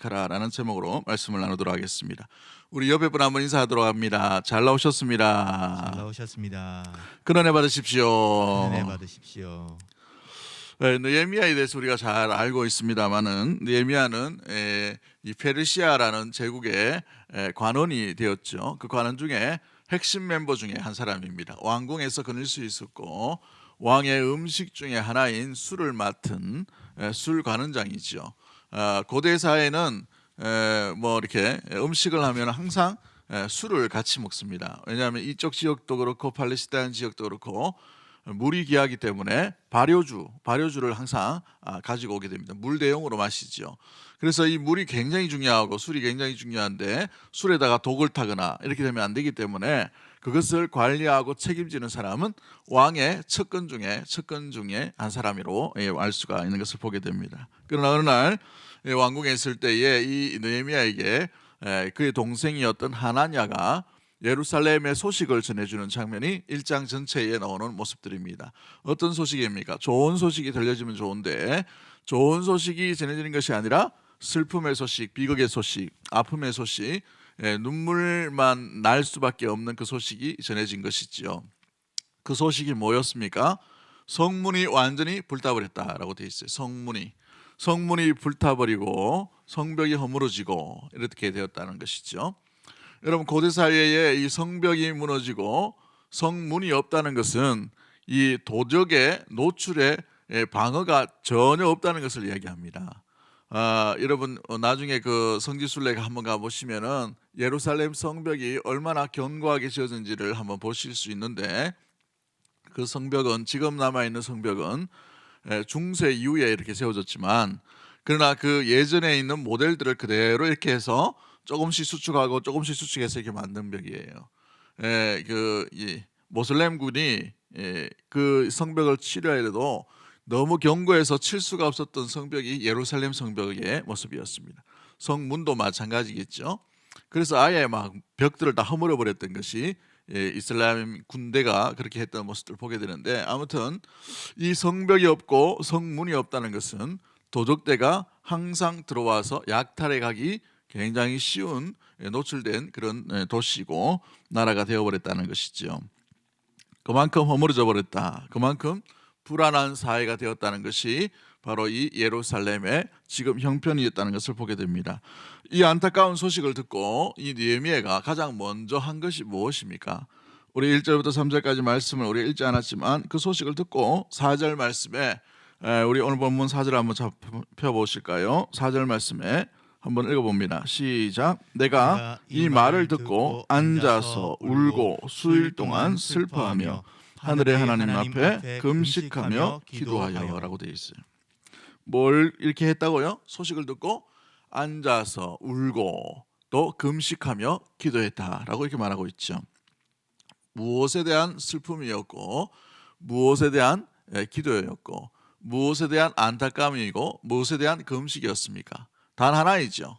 하라라는 제목으로 말씀을 나누도록 하겠습니다. 우리 옆에 분 한번 인사하도록 합니다. 잘 나오셨습니다. 잘 나오셨습니다. 그런애 받으십시오. 은혜 받으십시오. 네, 느헤미야에 대해서 우리가 잘 알고 있습니다만은 느헤미야는 에, 이 페르시아라는 제국의 에, 관원이 되었죠. 그 관원 중에 핵심 멤버 중에 한 사람입니다. 왕궁에서 거닐 수 있었고 왕의 음식 중에 하나인 술을 맡은 에, 술 관원장이죠. 아, 고대 사회는 에, 뭐 이렇게 음식을 하면 항상 에, 술을 같이 먹습니다. 왜냐하면 이쪽 지역도 그렇고 팔레스타인 지역도 그렇고 물이 귀하기 때문에 발효주, 발효주를 항상 아, 가지고 오게 됩니다. 물 대용으로 마시죠. 그래서 이 물이 굉장히 중요하고 술이 굉장히 중요한데 술에다가 독을 타거나 이렇게 되면 안 되기 때문에 그것을 관리하고 책임지는 사람은 왕의 측근 중에 측근 중에 한 사람으로 예, 알 수가 있는 것을 보게 됩니다. 그러나 어느 날 예, 왕궁에 있을 때에 이 느헤미야에게 에, 그의 동생이었던 하나냐가 예루살렘의 소식을 전해주는 장면이 일장 전체에 나오는 모습들입니다. 어떤 소식입니까? 좋은 소식이 들려지면 좋은데 좋은 소식이 전해지는 것이 아니라 슬픔의 소식, 비극의 소식, 아픔의 소식, 예, 눈물만 날 수밖에 없는 그 소식이 전해진 것이지요. 그 소식이 뭐였습니까? 성문이 완전히 불타버렸다라고 되어 있어요. 성문이 성문이 불타버리고 성벽이 허물어지고 이렇게 되었다는 것이죠. 여러분 고대 사회에 이 성벽이 무너지고 성문이 없다는 것은 이 도적의 노출에 예, 방어가 전혀 없다는 것을 이야기합니다. 아, 여러분 어, 나중에 그 성지순례가 한번 가보시면은 예루살렘 성벽이 얼마나 견고하게 지어진지를 한번 보실 수 있는데 그 성벽은 지금 남아 있는 성벽은 예, 중세 이후에 이렇게 세워졌지만 그러나 그 예전에 있는 모델들을 그대로 이렇게 해서 조금씩 수축하고 조금씩 수축해서 이렇게 만든 벽이에요. 예, 그이 모슬렘군이 예, 그 성벽을 치려 해도 너무 견고해서 칠 수가 없었던 성벽이 예루살렘 성벽의 모습이었습니다. 성문도 마찬가지겠죠. 그래서 아예 막 벽들을 다 허물어 버렸던 것이 예, 이슬람 군대가 그렇게 했던 모습을 보게 되는데 아무튼 이 성벽이 없고 성문이 없다는 것은 도적대가 항상 들어와서 약탈해 가기 굉장히 쉬운 예, 노출된 그런 예, 도시고 나라가 되어버렸다는 것이죠. 그만큼 허물어져 버렸다. 그만큼 불안한 사회가 되었다는 것이 바로 이 예루살렘의 지금 형편이었다는 것을 보게 됩니다. 이 안타까운 소식을 듣고 이 느헤미야가 가장 먼저 한 것이 무엇입니까? 우리 1절부터 3절까지 말씀을 우리 읽지 않았지만 그 소식을 듣고 4절 말씀에 에, 우리 오늘 본문 4절 한번 펴 보실까요? 4절 말씀에 한번 읽어봅니다. 시작. 내가 이 말을 듣고 앉아서 울고 수일 동안 슬퍼하며 하늘의 하나님 앞에 금식하며 기도하여라고 되어 있어요. 뭘 이렇게 했다고요? 소식을 듣고 앉아서 울고 또 금식하며 기도했다라고 이렇게 말하고 있죠. 무엇에 대한 슬픔이었고 무엇에 대한 예, 기도였고 무엇에 대한 안타까움이고 무엇에 대한 금식이었습니까? 단 하나이죠.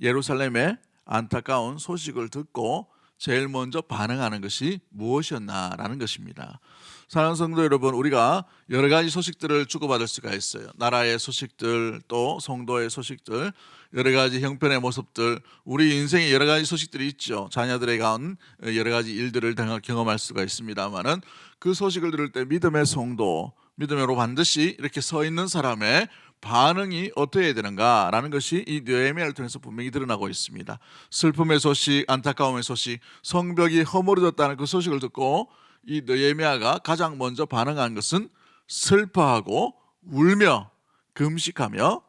예루살렘의 안타까운 소식을 듣고 제일 먼저 반응하는 것이 무엇이었나라는 것입니다. 사랑하는 성도 여러분, 우리가 여러 가지 소식들을 주고받을 수가 있어요. 나라의 소식들, 또 성도의 소식들, 여러 가지 형편의 모습들, 우리 인생에 여러 가지 소식들이 있죠. 자녀들에게 온 여러 가지 일들을 경험할 수가 있습니다만은 그 소식을 들을 때 믿음의 성도, 믿음으로 반드시 이렇게 서 있는 사람의 반응이 어떻게 되는가라는 것이 이 느헤미야를 통해서 분명히 드러나고 있습니다. 슬픔의 소식, 안타까움의 소식, 성벽이 허물어졌다는 그 소식을 듣고 이 느헤미야가 가장 먼저 반응한 것은 슬퍼하고 울며 금식하며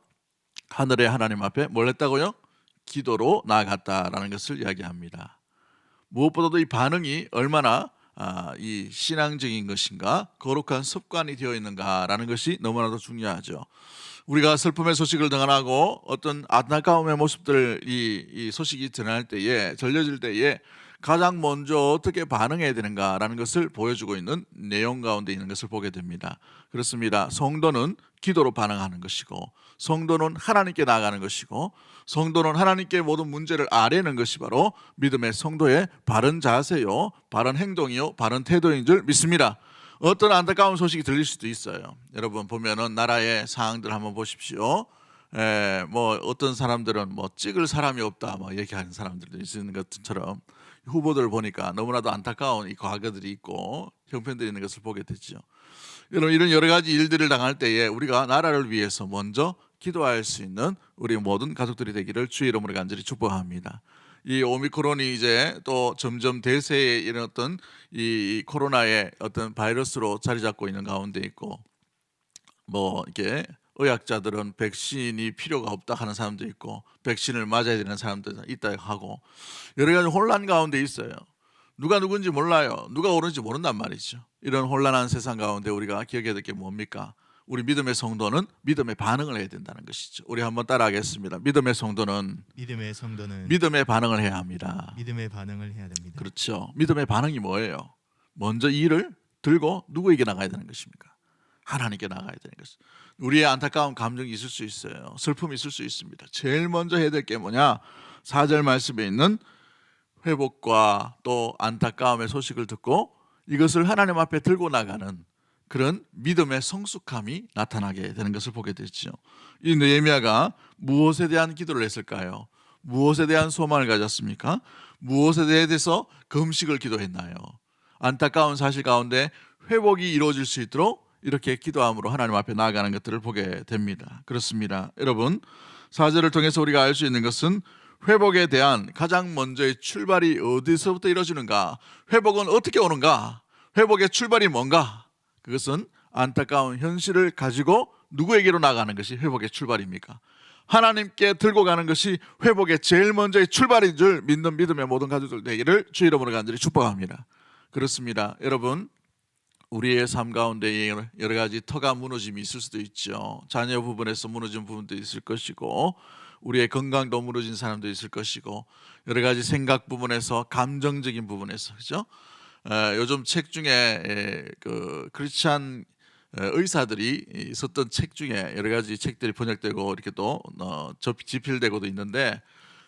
하늘의 하나님 앞에 뭘 했다고요? 기도로 나아갔다라는 것을 이야기합니다. 무엇보다도 이 반응이 얼마나 아, 이 신앙적인 것인가 거룩한 습관이 되어 있는가라는 것이 너무나도 중요하죠. 우리가 슬픔의 소식을 전하고 어떤 안타까움의 모습들 이, 이 소식이 전할 때에 전려질 때에 가장 먼저 어떻게 반응해야 되는가라는 것을 보여주고 있는 내용 가운데 있는 것을 보게 됩니다. 그렇습니다. 성도는 기도로 반응하는 것이고 성도는 하나님께 나아가는 것이고 성도는 하나님께 모든 문제를 아뢰는 것이 바로 믿음의 성도의 바른 자세요, 바른 행동이요, 바른 태도인 줄 믿습니다. 어떤 안타까운 소식이 들릴 수도 있어요. 여러분 보면은 나라의 상황들 한번 보십시오. 에, 뭐 어떤 사람들은 뭐 찍을 사람이 없다 뭐 얘기하는 사람들도 있는 것처럼 후보들을 보니까 너무나도 안타까운 이 과거들이 있고 형편들이 있는 것을 보게 되죠. 이런 이런 여러 가지 일들을 당할 때에 우리가 나라를 위해서 먼저 기도할 수 있는 우리 모든 가족들이 되기를 주의 이름으로 간절히 축복합니다. 이 오미크론이 이제 또 점점 대세에 이런 어떤 이 코로나의 어떤 바이러스로 자리 잡고 있는 가운데 있고 뭐 이게 의학자들은 백신이 필요가 없다 하는 사람도 있고 백신을 맞아야 되는 사람도 있다 하고 여러 가지 혼란 가운데 있어요. 누가 누군지 몰라요. 누가 옳은지 모른단 말이죠. 이런 혼란한 세상 가운데 우리가 기억해야 될 게 뭡니까? 우리 믿음의 성도는 믿음의 반응을 해야 된다는 것이죠. 우리 한번 따라하겠습니다. 믿음의 성도는 믿음의 성도는 믿음의 반응을 해야 합니다. 믿음의 반응을 해야 됩니다. 그렇죠. 믿음의 반응이 뭐예요? 먼저 일을 들고 누구에게 나가야 되는 것입니까? 하나님께 나가야 되는 것입니다. 우리의 안타까운 감정이 있을 수 있어요. 슬픔이 있을 수 있습니다. 제일 먼저 해야 될 게 뭐냐? 4절 말씀에 있는 회복과 또 안타까움의 소식을 듣고 이것을 하나님 앞에 들고 나가는 그런 믿음의 성숙함이 나타나게 되는 것을 보게 되죠. 이 느헤미야가 무엇에 대한 기도를 했을까요? 무엇에 대한 소망을 가졌습니까? 무엇에 대해서 금식을 기도했나요? 안타까운 사실 가운데 회복이 이루어질 수 있도록 이렇게 기도함으로 하나님 앞에 나아가는 것들을 보게 됩니다. 그렇습니다. 여러분, 사절을 통해서 우리가 알 수 있는 것은 회복에 대한 가장 먼저의 출발이 어디서부터 이루어지는가? 회복은 어떻게 오는가? 회복의 출발이 뭔가? 그것은 안타까운 현실을 가지고 누구에게로 나가는 것이 회복의 출발입니까? 하나님께 들고 가는 것이 회복의 제일 먼저의 출발인 줄 믿는 믿음의 모든 가족들 되기를 주 이름으로 간절히 축복합니다. 그렇습니다. 여러분, 우리의 삶 가운데 여러 가지 터가 무너짐이 있을 수도 있죠. 자녀 부분에서 무너진 부분도 있을 것이고 우리의 건강도 무너진 사람도 있을 것이고 여러 가지 생각 부분에서 감정적인 부분에서 그죠? 에, 요즘 책 중에 에, 그 크리스찬 에, 의사들이 이 썼던 책 중에 여러 가지 책들이 번역되고 이렇게 또 어, 접- 집필되고도 있는데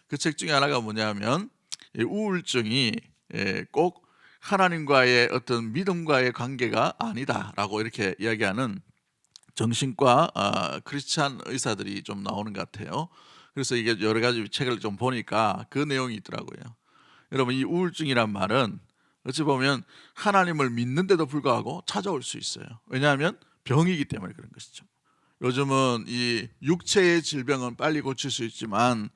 그 책 중에 하나가 뭐냐면 이 우울증이 에, 꼭 하나님과의 어떤 믿음과의 관계가 아니다라고 이렇게 이야기하는 정신과 아, 크리스찬 의사들이 좀 나오는 것 같아요. 그래서 이게 여러 가지 책을 좀 보니까 그 내용이 있더라고요. 여러분 이 우울증이란 말은 어찌 보면 하나님을 믿는데도 불구하고 찾아올 수 있어요. 왜냐하면 병이기 때문에 그런 것이죠. 요즘은 이 육체의 질병은 빨리 고칠 수 있지만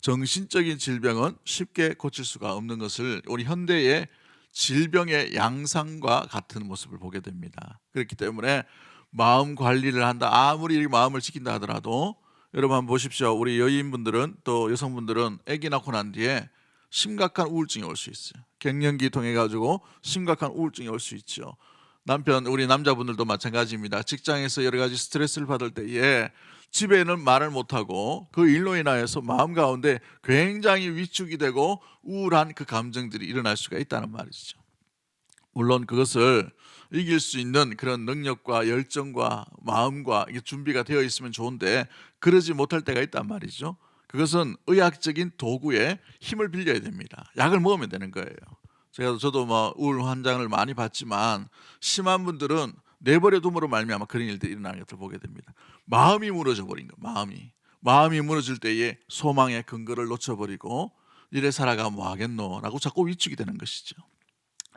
정신적인 질병은 쉽게 고칠 수가 없는 것을 우리 현대의 질병의 양상과 같은 모습을 보게 됩니다. 그렇기 때문에 마음 관리를 한다. 아무리 마음을 지킨다 하더라도 여러분 한번 보십시오. 우리 여인분들은 또 여성분들은 아기 낳고 난 뒤에 심각한 우울증이 올 수 있어요. 갱년기 통해 가지고 심각한 우울증이 올 수 있죠. 남편 우리 남자분들도 마찬가지입니다. 직장에서 여러 가지 스트레스를 받을 때에 집에는 말을 못하고 그 일로 인하여서 마음 가운데 굉장히 위축이 되고 우울한 그 감정들이 일어날 수가 있다는 말이죠. 물론 그것을 이길 수 있는 그런 능력과 열정과 마음과 준비가 되어 있으면 좋은데 그러지 못할 때가 있단 말이죠. 그것은 의학적인 도구에 힘을 빌려야 됩니다. 약을 먹으면 되는 거예요. 제가 저도 뭐 우울 환장을 많이 받지만 심한 분들은 내버려 둠으로 말미암아 그런 일들이 일어나는 것을 보게 됩니다. 마음이 무너져 버린 거, 마음이 마음이 무너질 때에 소망의 근거를 놓쳐버리고 이래 살아가 뭐 하겠노라고 자꾸 위축이 되는 것이죠.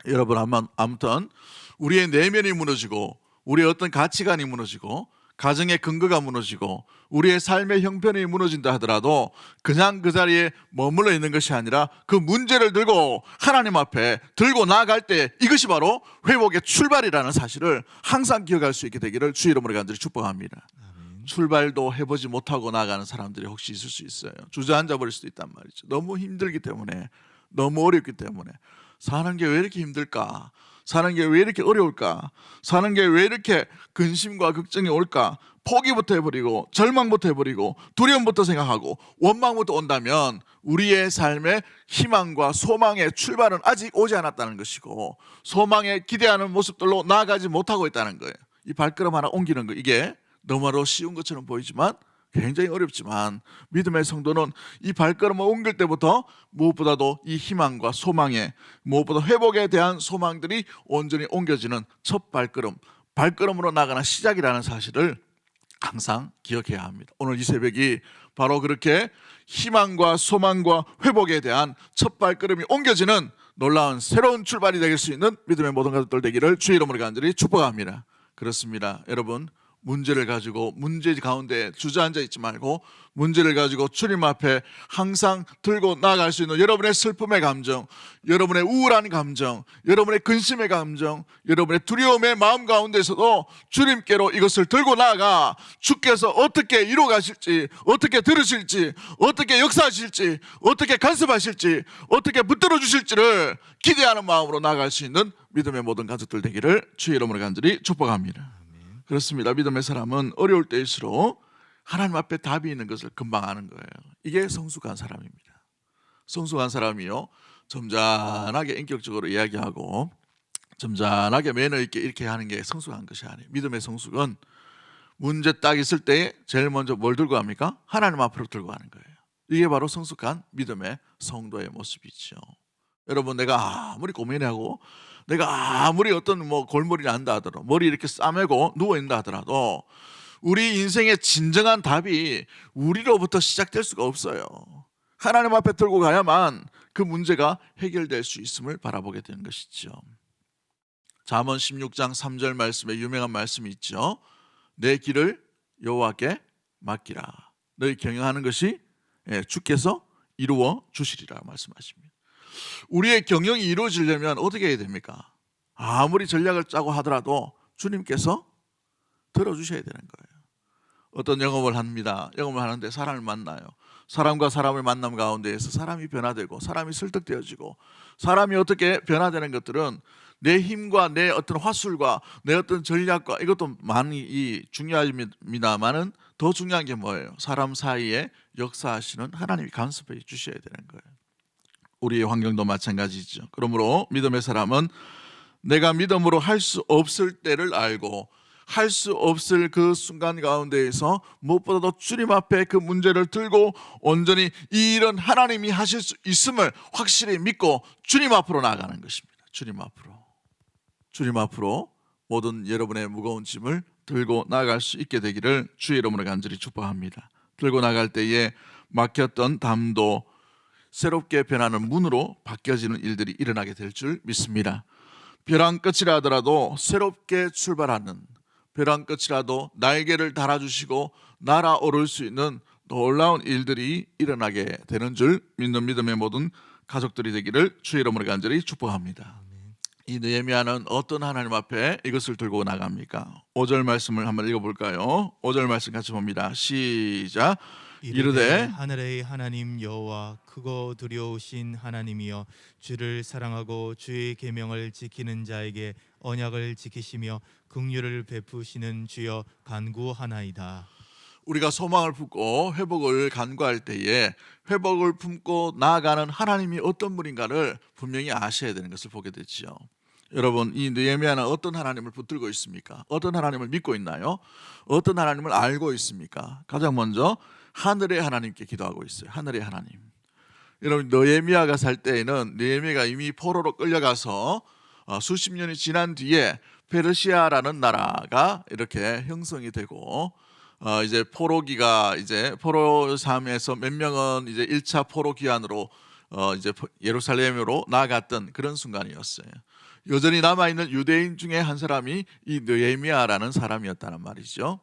여러분 아무튼 우리의 내면이 무너지고 우리의 어떤 가치관이 무너지고 가정의 근거가 무너지고 우리의 삶의 형편이 무너진다 하더라도 그냥 그 자리에 머물러 있는 것이 아니라 그 문제를 들고 하나님 앞에 들고 나아갈 때 이것이 바로 회복의 출발이라는 사실을 항상 기억할 수 있게 되기를 주 이름으로 간절히 축복합니다. 출발도 해보지 못하고 나가는 사람들이 혹시 있을 수 있어요. 주저앉아 버릴 수도 있단 말이죠. 너무 힘들기 때문에 너무 어렵기 때문에 사는 게 왜 이렇게 힘들까? 사는 게 왜 이렇게 어려울까? 사는 게 왜 이렇게 근심과 걱정이 올까? 포기부터 해버리고 절망부터 해버리고 두려움부터 생각하고 원망부터 온다면 우리의 삶의 희망과 소망의 출발은 아직 오지 않았다는 것이고 소망에 기대하는 모습들로 나아가지 못하고 있다는 거예요. 이 발걸음 하나 옮기는 거 이게 너무나도 쉬운 것처럼 보이지만 굉장히 어렵지만 믿음의 성도는 이 발걸음을 옮길 때부터 무엇보다도 이 희망과 소망에 무엇보다 회복에 대한 소망들이 온전히 옮겨지는 첫 발걸음, 발걸음으로 나가는 시작이라는 사실을 항상 기억해야 합니다. 오늘 이 새벽이 바로 그렇게 희망과 소망과 회복에 대한 첫 발걸음이 옮겨지는 놀라운 새로운 출발이 될수 있는 믿음의 모든 가족들 되기를 주의 이름으로 간절히 축복합니다. 그렇습니다. 여러분 문제를 가지고 문제 가운데 주저앉아 있지 말고 문제를 가지고 주님 앞에 항상 들고 나아갈 수 있는 여러분의 슬픔의 감정, 여러분의 우울한 감정, 여러분의 근심의 감정, 여러분의 두려움의 마음 가운데서도 주님께로 이것을 들고 나아가 주께서 어떻게 이루어 가실지, 어떻게 들으실지, 어떻게 역사하실지, 어떻게 간섭하실지, 어떻게 붙들어 주실지를 기대하는 마음으로 나아갈 수 있는 믿음의 모든 가족들 되기를 주의 이름으로 간절히 축복합니다. 그렇습니다. 믿음의 사람은 어려울 때일수록 하나님 앞에 답이 있는 것을 금방 아는 거예요. 이게 성숙한 사람입니다. 성숙한 사람이요. 점잖하게 인격적으로 이야기하고 점잖하게 매너 있게 이렇게 하는 게 성숙한 것이 아니에요. 믿음의 성숙은 문제 딱 있을 때 제일 먼저 뭘 들고 합니까? 하나님 앞으로 들고 가는 거예요. 이게 바로 성숙한 믿음의 성도의 모습이죠. 여러분 내가 아무리 고민하고 내가 아무리 어떤 뭐 골머리 난다 하더라도 머리 이렇게 싸매고 누워 있다 하더라도 우리 인생의 진정한 답이 우리로부터 시작될 수가 없어요. 하나님 앞에 들고 가야만 그 문제가 해결될 수 있음을 바라보게 되는 것이죠. 잠언 16장 3절 말씀에 유명한 말씀이 있죠. 내 길을 여호와께 맡기라. 너희 경영하는 것이 예, 주께서 이루어 주시리라 말씀하십니다. 우리의 경영이 이루어지려면 어떻게 해야 됩니까? 아무리 전략을 짜고 하더라도 주님께서 들어주셔야 되는 거예요. 어떤 영업을 합니다. 영업을 하는데 사람을 만나요. 사람과 사람을 만남 가운데에서 사람이 변화되고 사람이 설득되어지고 사람이 어떻게 변화되는 것들은 내 힘과 내 어떤 화술과 내 어떤 전략과 이것도 많이 이 중요합니다만은 더 중요한 게 뭐예요? 사람 사이에 역사하시는 하나님이 간섭해 주셔야 되는 거예요. 우리의 환경도 마찬가지죠. 그러므로 믿음의 사람은 내가 믿음으로 할 수 없을 때를 알고 할 수 없을 그 순간 가운데에서 무엇보다도 주님 앞에 그 문제를 들고 온전히 이 일은 하나님이 하실 수 있음을 확실히 믿고 주님 앞으로 나가는 것입니다. 주님 앞으로. 주님 앞으로 모든 여러분의 무거운 짐을 들고 나갈 수 있게 되기를 주의 이름으로 간절히 축복합니다. 들고 나갈 때에 막혔던 담도 새롭게 변하는 문으로 바뀌어지는 일들이 일어나게 될 줄 믿습니다. 벼랑 끝이라 하더라도 새롭게 출발하는 벼랑 끝이라도 날개를 달아주시고 날아오를 수 있는 놀라운 일들이 일어나게 되는 줄 믿는 믿음의 모든 가족들이 되기를 주의 이름으로 간절히 축복합니다. 이 느헤미야는 어떤 하나님 앞에 이것을 들고 나갑니까? 5절 말씀을 한번 읽어볼까요? 5절 말씀 같이 봅니다. 시작. 이르되 하늘의 하나님 여호와 크고 두려우신 하나님이여 주를 사랑하고 주의 계명을 지키는 자에게 언약을 지키시며 긍휼을 베푸시는 주여 간구하나이다. 우리가 소망을 품고 회복을 간구할 때에 회복을 품고 나아가는 하나님이 어떤 분인가를 분명히 아셔야 되는 것을 보게 되지요. 여러분 이 느헤미야는 어떤 하나님을 붙들고 있습니까? 어떤 하나님을 믿고 있나요? 어떤 하나님을 알고 있습니까? 가장 먼저 하늘의 하나님께 기도하고 있어요. 하늘의 하나님. 여러분 느헤미야가 살 때에는 느헤미야가 이미 포로로 끌려가서 어, 수십 년이 지난 뒤에 페르시아라는 나라가 이렇게 형성이 되고 어 이제 포로기가 이제 포로 삶에서 몇 명은 이제 1차 포로 기한으로 어 이제 예루살렘으로 나아갔던 그런 순간이었어요. 여전히 남아 있는 유대인 중에 한 사람이 이 느헤미야라는 사람이었다는 말이죠.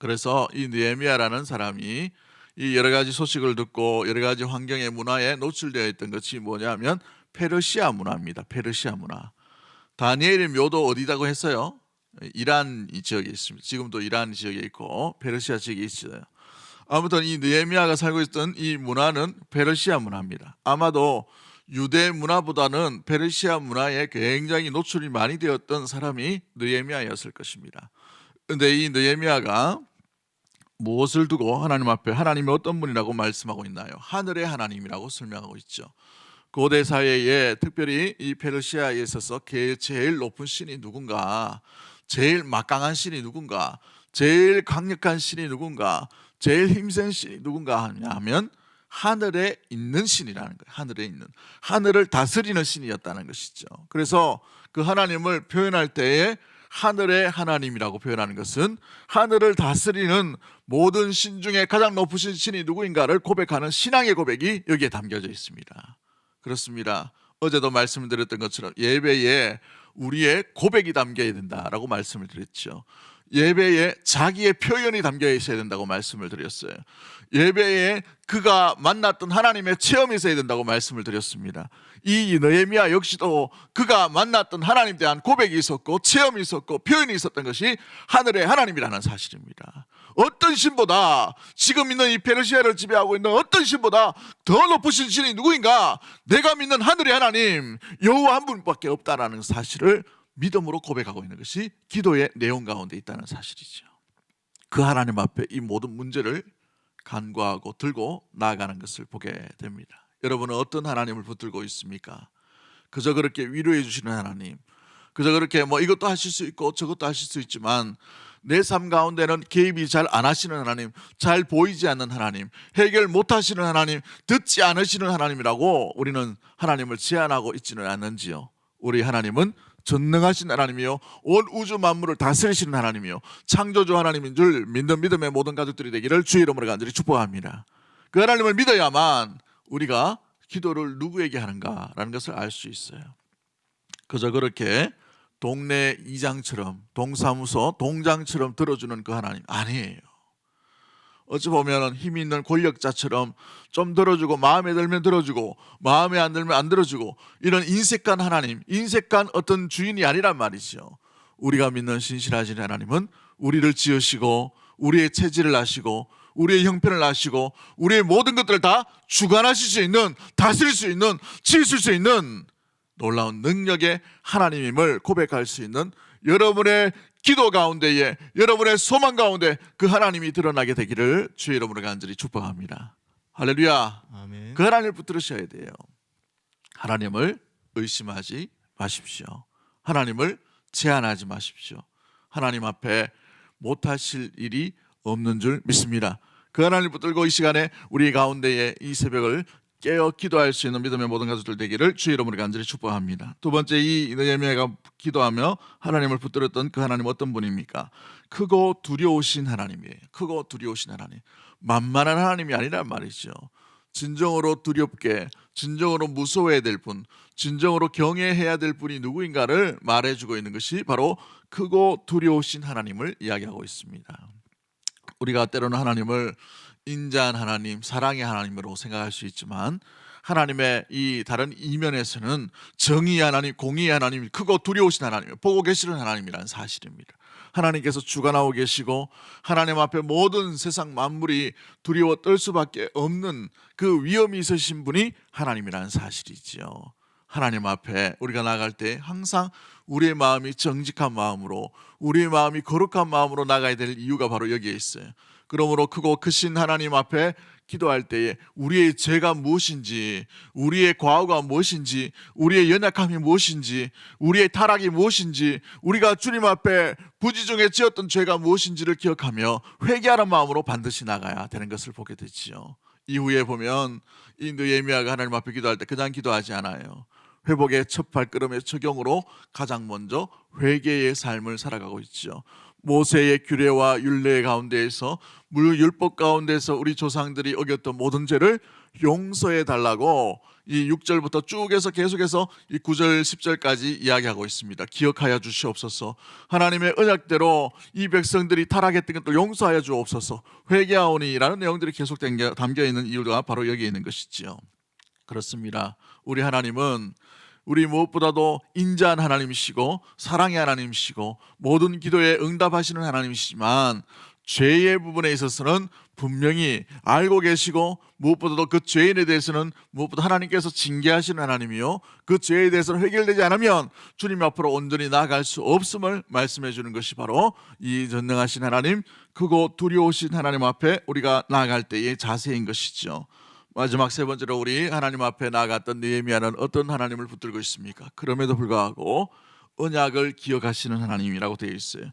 그래서 이 느헤미야라는 사람이 이 여러 가지 소식을 듣고 여러 가지 환경의 문화에 노출되어 있던 것이 뭐냐면 페르시아 문화입니다. 페르시아 문화. 다니엘의 묘도 어디다고 했어요? 이란 이 지역에 있습니다. 지금도 이란 지역에 있고 페르시아 지역에 있어요. 아무튼 이 느헤미야가 살고 있던 이 문화는 페르시아 문화입니다. 아마도 유대 문화보다는 페르시아 문화에 굉장히 노출이 많이 되었던 사람이 느헤미야였을 것입니다. 그런데 이 느헤미야가 무엇을 두고 하나님 앞에 하나님이 어떤 분이라고 말씀하고 있나요? 하늘의 하나님이라고 설명하고 있죠. 고대 사회에 특별히 이 페르시아에 있어서 제일 높은 신이 누군가, 제일 막강한 신이 누군가, 제일 강력한 신이 누군가, 제일 힘센 신이 누군가 하면 하늘에 있는 신이라는 거예요. 하늘에 있는 하늘을 다스리는 신이었다는 것이죠. 그래서 그 하나님을 표현할 때에 하늘의 하나님이라고 표현하는 것은 하늘을 다스리는 모든 신 중에 가장 높으신 신이 누구인가를 고백하는 신앙의 고백이 여기에 담겨져 있습니다. 그렇습니다. 어제도 말씀드렸던 것처럼 예배에 우리의 고백이 담겨야 된다라고 말씀을 드렸죠. 예배에 자기의 표현이 담겨 있어야 된다고 말씀을 드렸어요. 예배에 그가 만났던 하나님의 체험이 있어야 된다고 말씀을 드렸습니다. 이 느헤미야 역시도 그가 만났던 하나님 에 대한 고백이 있었고 체험이 있었고 표현이 있었던 것이 하늘의 하나님이라는 사실입니다. 어떤 신보다 지금 있는 이 페르시아를 지배하고 있는 어떤 신보다 더 높으신 신이 누구인가? 내가 믿는 하늘의 하나님 여호와 한 분밖에 없다라는 사실을 믿음으로 고백하고 있는 것이 기도의 내용 가운데 있다는 사실이죠. 그 하나님 앞에 이 모든 문제를 간과하고 들고 나아가는 것을 보게 됩니다. 여러분은 어떤 하나님을 붙들고 있습니까? 그저 그렇게 위로해 주시는 하나님, 그저 그렇게 뭐 이것도 하실 수 있고 저것도 하실 수 있지만 내 삶 가운데는 개입이 잘 안 하시는 하나님, 잘 보이지 않는 하나님, 해결 못 하시는 하나님, 듣지 않으시는 하나님이라고 우리는 하나님을 제한하고 있지는 않는지요. 우리 하나님은 전능하신 하나님이요 온 우주 만물을 다스리시는 하나님이요 창조주 하나님인 줄 믿는 믿음의 모든 가족들이 되기를 주의 이름으로 간절히 축복합니다. 그 하나님을 믿어야만 우리가 기도를 누구에게 하는가라는 것을 알 수 있어요. 그저 그렇게 동네 이장처럼 동사무소 동장처럼 들어주는 그 하나님 아니에요. 어찌 보면 힘 있는 권력자처럼 좀 들어주고 마음에 들면 들어주고 마음에 안 들면 안 들어주고 이런 인색한 하나님, 인색한 어떤 주인이 아니란 말이죠. 우리가 믿는 신실하신 하나님은 우리를 지으시고 우리의 체질을 아시고 우리의 형편을 아시고 우리의 모든 것들을 다 주관하실 수 있는 다스릴 수 있는 치실 수 있는 놀라운 능력의 하나님임을 고백할 수 있는 여러분의 기도 가운데에 여러분의 소망 가운데 그 하나님이 드러나게 되기를 주의 이름으로 간절히 축복합니다. 할렐루야. 아멘. 그 하나님을 붙들으셔야 돼요. 하나님을 의심하지 마십시오. 하나님을 제한하지 마십시오. 하나님 앞에 못하실 일이 없는 줄 믿습니다. 그 하나님을 붙들고 이 시간에 우리 가운데에 이 새벽을 깨어 기도할 수 있는 믿음의 모든 가족들 되기를 주의 이름으로 간절히 축복합니다. 두 번째 이 예미야가 기도하며 하나님을 붙들었던 그 하나님 어떤 분입니까? 크고 두려우신 하나님이에요. 크고 두려우신 하나님. 만만한 하나님이 아니란 말이죠. 진정으로 두렵게, 진정으로 무서워해야 될 분, 진정으로 경외해야 될 분이 누구인가를 말해주고 있는 것이 바로 크고 두려우신 하나님을 이야기하고 있습니다. 우리가 때로는 하나님을 인자한 하나님, 사랑의 하나님으로 생각할 수 있지만 하나님의 이 다른 이면에서는 정의의 하나님, 공의의 하나님, 크고 두려우신 하나님, 보고 계시는 하나님이라는 사실입니다. 하나님께서 주관하고 계시고 하나님 앞에 모든 세상 만물이 두려워 떨 수밖에 없는 그 위험이 있으신 분이 하나님이라는 사실이지요. 하나님 앞에 우리가 나갈 때 항상 우리의 마음이 정직한 마음으로 우리의 마음이 거룩한 마음으로 나가야 될 이유가 바로 여기에 있어요. 그러므로 크고 크신 하나님 앞에 기도할 때에 우리의 죄가 무엇인지, 우리의 과오가 무엇인지, 우리의 연약함이 무엇인지, 우리의 타락이 무엇인지, 우리가 주님 앞에 부지중에 지었던 죄가 무엇인지를 기억하며 회개하는 마음으로 반드시 나가야 되는 것을 보게 되지요. 이후에 보면 이 느헤미야가 하나님 앞에 기도할 때 그냥 기도하지 않아요. 회복의 첫 발걸음의 적용으로 가장 먼저 회개의 삶을 살아가고 있죠. 모세의 규례와 율례 가운데에서 율법 가운데서 우리 조상들이 어겼던 모든 죄를 용서해 달라고 이 6절부터 쭉 해서 계속해서 이 9절 10절까지 이야기하고 있습니다. 기억하여 주시옵소서. 하나님의 언약대로 이 백성들이 타락했던 것도 용서하여 주옵소서. 회개하오니라는 내용들이 계속 담겨 있는 이유가 바로 여기에 있는 것이지요. 그렇습니다. 우리 하나님은 우리 무엇보다도 인자한 하나님이시고 사랑의 하나님이시고 모든 기도에 응답하시는 하나님이시지만 죄의 부분에 있어서는 분명히 알고 계시고 무엇보다도 그 죄인에 대해서는 무엇보다 하나님께서 징계하시는 하나님이요 그 죄에 대해서는 해결되지 않으면 주님 앞으로 온전히 나아갈 수 없음을 말씀해 주는 것이 바로 이 전능하신 하나님 크고 두려우신 하나님 앞에 우리가 나아갈 때의 자세인 것이죠. 마지막 세 번째로 우리 하나님 앞에 나갔던 느헤미야는 어떤 하나님을 붙들고 있습니까? 그럼에도 불구하고 언약을 기억하시는 하나님이라고 되어 있어요.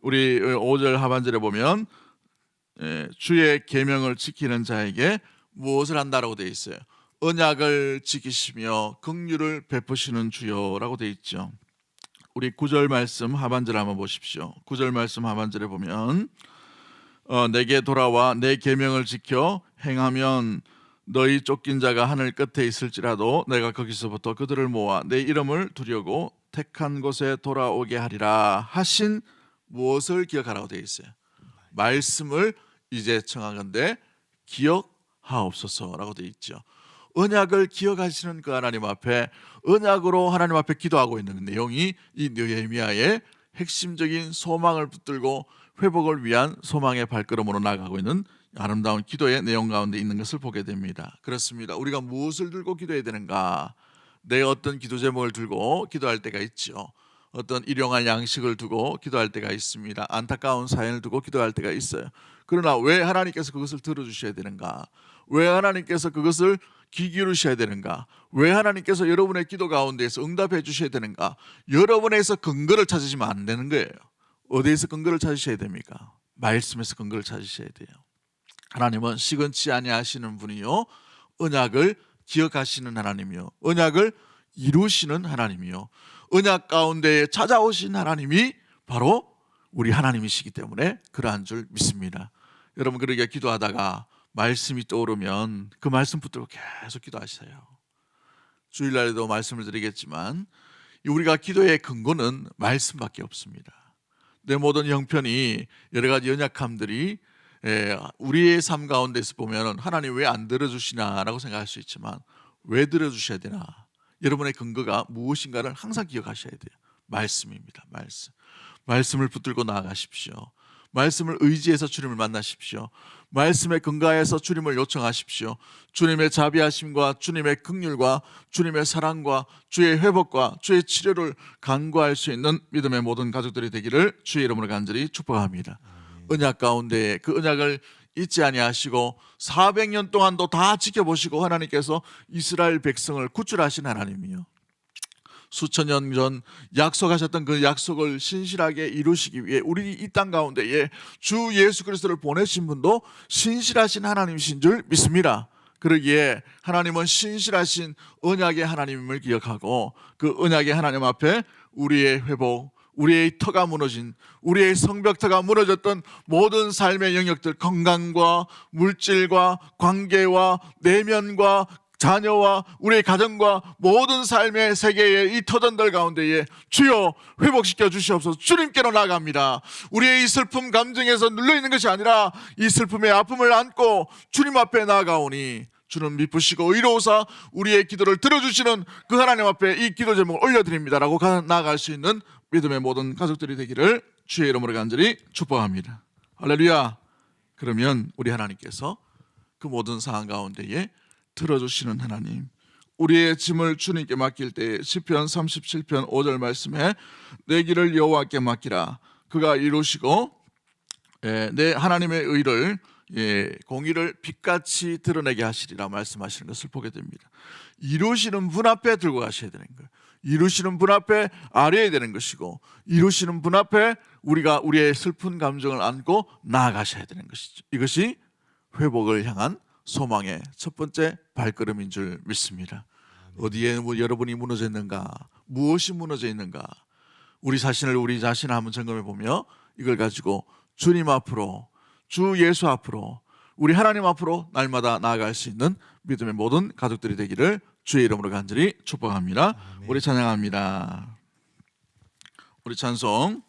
우리 5절 하반절에 보면 예, 주의 계명을 지키는 자에게 무엇을 한다라고 되어 있어요. 언약을 지키시며 긍휼을 베푸시는 주여라고 되어 있죠. 우리 구절 말씀 하반절 한번 보십시오. 구절 말씀 하반절에 보면 어, 내게 돌아와 내 계명을 지켜 행하면 너희 쫓긴 자가 하늘 끝에 있을지라도 내가 거기서부터 그들을 모아 내 이름을 두려고 택한 곳에 돌아오게 하리라 하신 무엇을 기억하라고 되어 있어요. 말씀을 이제 청하건대 기억하옵소서라고 되어 있죠. 언약을 기억하시는 그 하나님 앞에 언약으로 하나님 앞에 기도하고 있는 내용이 이 느헤미야의 핵심적인 소망을 붙들고 회복을 위한 소망의 발걸음으로 나가고 있는 아름다운 기도의 내용 가운데 있는 것을 보게 됩니다. 그렇습니다. 우리가 무엇을 들고 기도해야 되는가? 내 어떤 기도 제목을 들고 기도할 때가 있죠. 어떤 일용할 양식을 두고 기도할 때가 있습니다. 안타까운 사연을 두고 기도할 때가 있어요. 그러나 왜 하나님께서 그것을 들어주셔야 되는가? 왜 하나님께서 그것을 귀 기울이셔야 되는가? 왜 하나님께서 여러분의 기도 가운데에서 응답해 주셔야 되는가? 여러분에서 근거를 찾으시면 안 되는 거예요. 어디에서 근거를 찾으셔야 됩니까? 말씀에서 근거를 찾으셔야 돼요. 하나님은 시건치 아니하시는 분이요 언약을 기억하시는 하나님이요 언약을 이루시는 하나님이요 언약 가운데 찾아오신 하나님이 바로 우리 하나님이시기 때문에 그러한 줄 믿습니다. 여러분 그러게 기도하다가 말씀이 떠오르면 그 말씀 붙들고 계속 기도하세요. 주일날에도 말씀을 드리겠지만 우리가 기도의 근거는 말씀밖에 없습니다. 내 모든 형편이 여러 가지 연약함들이 예, 우리의 삶 가운데서 보면 하나님 왜 안 들어주시나라고 생각할 수 있지만 왜 들어주셔야 되나? 여러분의 근거가 무엇인가를 항상 기억하셔야 돼요. 말씀입니다. 말씀. 말씀을 붙들고 나아가십시오. 말씀을 의지해서 주님을 만나십시오. 말씀에 근거해서 주님을 요청하십시오. 주님의 자비하심과 주님의 긍휼과 주님의 사랑과 주의 회복과 주의 치료를 간구할 수 있는 믿음의 모든 가족들이 되기를 주의 이름으로 간절히 축복합니다. 언약 가운데 그 언약을 잊지 아니하시고 400년 동안도 다 지켜보시고 하나님께서 이스라엘 백성을 구출하신 하나님이요. 수천 년 전 약속하셨던 그 약속을 신실하게 이루시기 위해 우리 이 땅 가운데에 주 예수 그리스도를 보내신 분도 신실하신 하나님이신 줄 믿습니다. 그러기에 하나님은 신실하신 언약의 하나님임을 기억하고 그 언약의 하나님 앞에 우리의 회복, 우리의 터가 무너진 우리의 성벽터가 무너졌던 모든 삶의 영역들 건강과 물질과 관계와 내면과 자녀와 우리의 가정과 모든 삶의 세계의 이 터전들 가운데에 주여 회복시켜 주시옵소서 주님께로 나갑니다. 우리의 이 슬픔 감정에서 눌려 있는 것이 아니라 이 슬픔의 아픔을 안고 주님 앞에 나아가오니 주는 미쁘시고 의로우사 우리의 기도를 들어주시는 그 하나님 앞에 이 기도 제목을 올려드립니다라고 가- 나아갈 수 있는 믿음의 모든 가족들이 되기를 주의 이름으로 간절히 축복합니다. 할렐루야. 그러면 우리 하나님께서 그 모든 상황 가운데에 들어주시는 하나님 우리의 짐을 주님께 맡길 때 시편 37편 5절 말씀에 내 길을 여호와께 맡기라 그가 이루시고 예, 내 하나님의 의를 예, 공의를 빛같이 드러내게 하시리라 말씀하시는 것을 보게 됩니다. 이루시는 분 앞에 들고 가셔야 되는 거예요. 이루시는 분 앞에 아뢰야 되는 것이고 이루시는 분 앞에 우리가 우리의 슬픈 감정을 안고 나아가셔야 되는 것이죠. 이것이 회복을 향한 소망의 첫 번째 발걸음인 줄 믿습니다. 어디에 뭐 여러분이 무너져 있는가? 무엇이 무너져 있는가? 우리 자신을 우리 자신을 한번 점검해 보며 이걸 가지고 주님 앞으로 주 예수 앞으로 우리 하나님 앞으로 날마다 나아갈 수 있는 믿음의 모든 가족들이 되기를 주의 이름으로 간절히 축복합니다. 우리 찬양합니다. 우리 찬송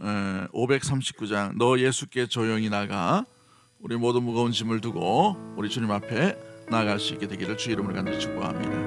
539장 너 예수께 조용히 나가 우리 모든 무거운 짐을 두고 우리 주님 앞에 나아갈 수 있게 되기를 주의 이름으로 간절히 축복합니다.